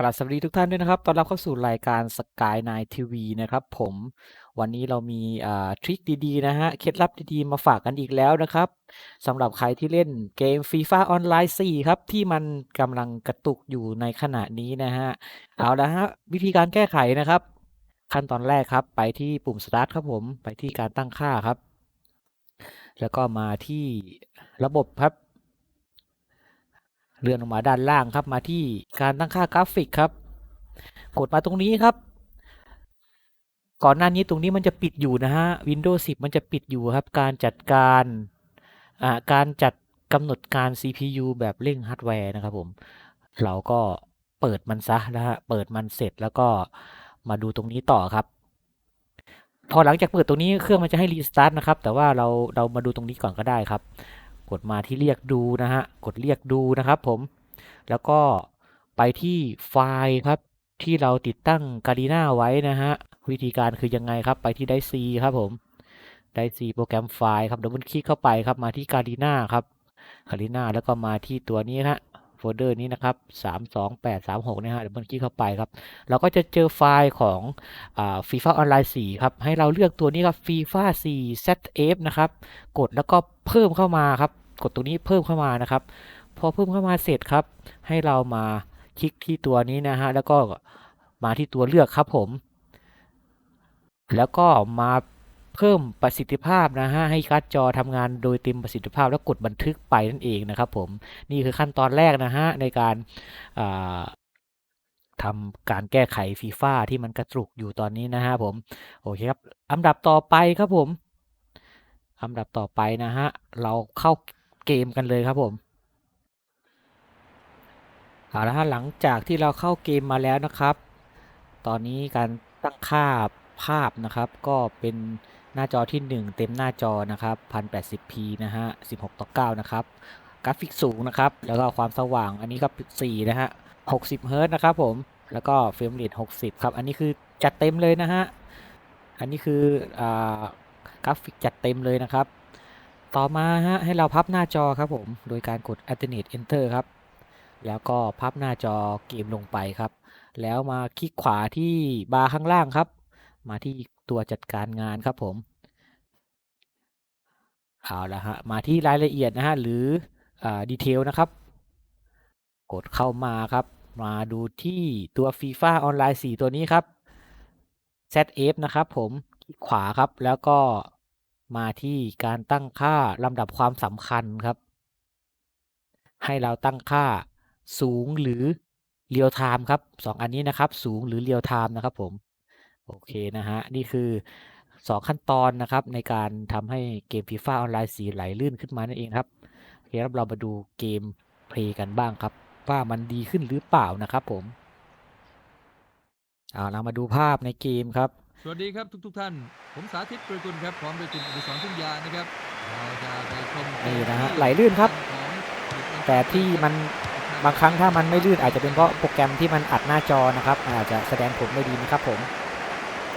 กราบสวัสดีทุกท่านด้วยนะครับ ตอนรับเข้าสู่รายการ Sky9 TV นะครับผม วันนี้เรามีทริคดีๆนะฮะ เคล็ดลับดีๆ มาฝากกันอีกแล้วนะครับสำหรับใครที่เล่นเกม FIFA Online 4ครับ ที่มันกำลังกระตุกอยู่ในขณะนี้นะฮะ เอาละฮะ วิธีการแก้ไขนะครับ ขั้นตอนแรกครับ ไปที่ปุ่ม Start ครับผม ไปที่การตั้งค่าครับ แล้วก็มาที่ระบบครับ เลื่อนลงมาด้านล่างครับมาที่การตั้งค่ากราฟิกครับ กดมาตรงนี้ครับ ก่อนหน้านี้ตรงนี้มันจะปิดอยู่นะฮะ Windows 10 มันจะปิดอยู่ครับ การจัดการอ่าการจัดกำหนดการ CPU แบบเร่งฮาร์ดแวร์นะครับผม เราก็เปิดมันซะนะฮะ เปิดมันเสร็จแล้วก็มาดูตรงนี้ต่อครับ พอหลังจากเปิดตรงนี้เครื่องมันจะให้รีสตาร์ทนะครับ แต่ว่าเราเรามาดูตรงนี้ก่อนก็ได้ครับ กดมาที่เรียกดูนะฮะ กดเรียกดูนะครับผม แล้วก็ไปที่ไฟล์ครับ ที่เราติดตั้งกาลีนาไว้นะฮะ วิธีการคือยังไงครับ ไปที่ได้ซีครับผม ได้ซีโปรแกรมไฟล์ครับดับเบิลคลิกเข้าไปครับ มาที่กาลีนาครับกาลีนาแล้วก็มาที่ตัวนี้ฮะ โฟลเดอร์นี้นะครับ 32836นะฮะเดับเบิลคลิกเข้าไปครับ เราก็จะเจอไฟล์ของอ่า FIFA Online 4ครับ ให้เราเลือกตัวนี้ครับ FIFA 4 ZF นะครับ กดแล้วก็เพิ่มเข้ามาครับ กดตรงนี้เพิ่มเข้ามานะครับ พอเพิ่มเข้ามาเสร็จครับ ให้เรามาคลิกที่ตัวนี้นะฮะ แล้วก็มาที่ตัวเลือกครับผม แล้วก็มา เพิ่มประสิทธิภาพนะฮะให้การ์ดจอทำงานโดยเต็มประสิทธิภาพแล้วกดบันทึกไปนั่นเองนะครับผมนี่คือขั้นตอนแรกนะฮะในการอ่าทำการแก้ไขฟีฟ่าที่มันกระตุกอยู่ตอนนี้นะฮะผมโอเคครับอันดับต่อไปครับผมอันดับต่อไปนะฮะเราเข้าเกมกันเลยครับผมเอาละฮะหลังจากที่เราเข้าเกมมาแล้วนะครับ ตอนนี้การตั้งค่าภาพนะครับ ก็เป็น หน้าจอที่ 1 เต็มหน้าจอนะครับ 1080p นะฮะ 16 ต่อ 9 นะครับ กราฟิกสูงนะครับ แล้วก็ความสว่างอันนี้ก็ 4 นะฮะ 60 เฮิร์ตนะครับผม แล้วก็เฟรมเรท60 ครับ อันนี้คือจัดเต็มเลยนะฮะ อันนี้คืออากราฟิกจัดเต็มเลยนะครับ ต่อมาฮะให้เราพับหน้าจอครับผม โดยการกด alternate enter ครับ แล้วก็พับหน้าจอเกมลงไปครับ แล้วมาคลิกขวาที่บาร์ข้างล่างครับ มาที่ ตัวจัดการงานครับผมเอาละฮะมาที่รายละเอียดนะฮะหรือดีเทลนะครับ กดเข้ามาครับ มาดูที่ตัว FIFA Online 4ตัวนี้ครับ ZF นะครับผมคลิกขวาครับแล้วก็มาที่การตั้งค่าลำดับความสำคัญครับ ให้เราตั้งค่าสูงหรือเรียลไทม์ครับสองอันนี้นะครับ สูงหรือเรียลไทม์นะครับผม โอเคนะฮะ นี่คือ 2 ขั้นตอนนะครับ ในการทำให้เกม FIFA Online 4ไหลลื่นขึ้นมานั่นเองครับโอเคครับเรามาดูเกมเพลย์กันบ้างครับ ว่ามันดีขึ้นหรือเปล่านะครับผมเอาเรามาดูภาพในเกมครับ สวัสดีครับทุกทุกๆท่าน ผมสาธิตประกุลครับพร้อมโดยคุณอดิศรทุ่งยานะครับเราจะไปชมเกมนี่นะฮะที่ไหลลื่นครับของแต่ที่มันบางครั้งถ้ามันไม่ลื่นอาจจะเป็นเพราะโปรแกรมที่มันอัดหน้าจอนะครับมันอาจจะแสดงผลไม่ดีนะครับผม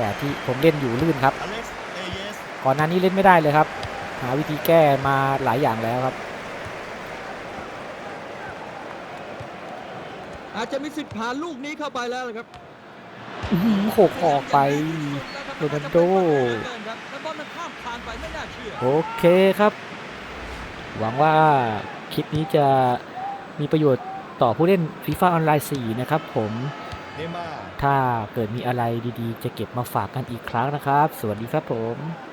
แต่ที่ผมเล่นอยู่ลื่นครับ Alex Reyes ก่อนหน้านี้เล่นไม่ได้เลยครับ หาวิธีแก้มาหลายอย่างแล้วครับ อาจจะมีสิทธิ์ผ่านลูกนี้เข้าไปแล้วนะครับอื้อหือโขกออกไปโรนัลโดแล้วบอลมันข้ามผ่านไปไม่น่าเชื่อโอเคครับ หวังว่าคลิปนี้จะมีประโยชน์ต่อผู้เล่น FIFA Online 4นะครับผม Neymar ถ้าเกิดมีอะไรดีๆ จะเก็บมาฝากกันอีกครั้งนะครับ สวัสดีครับผม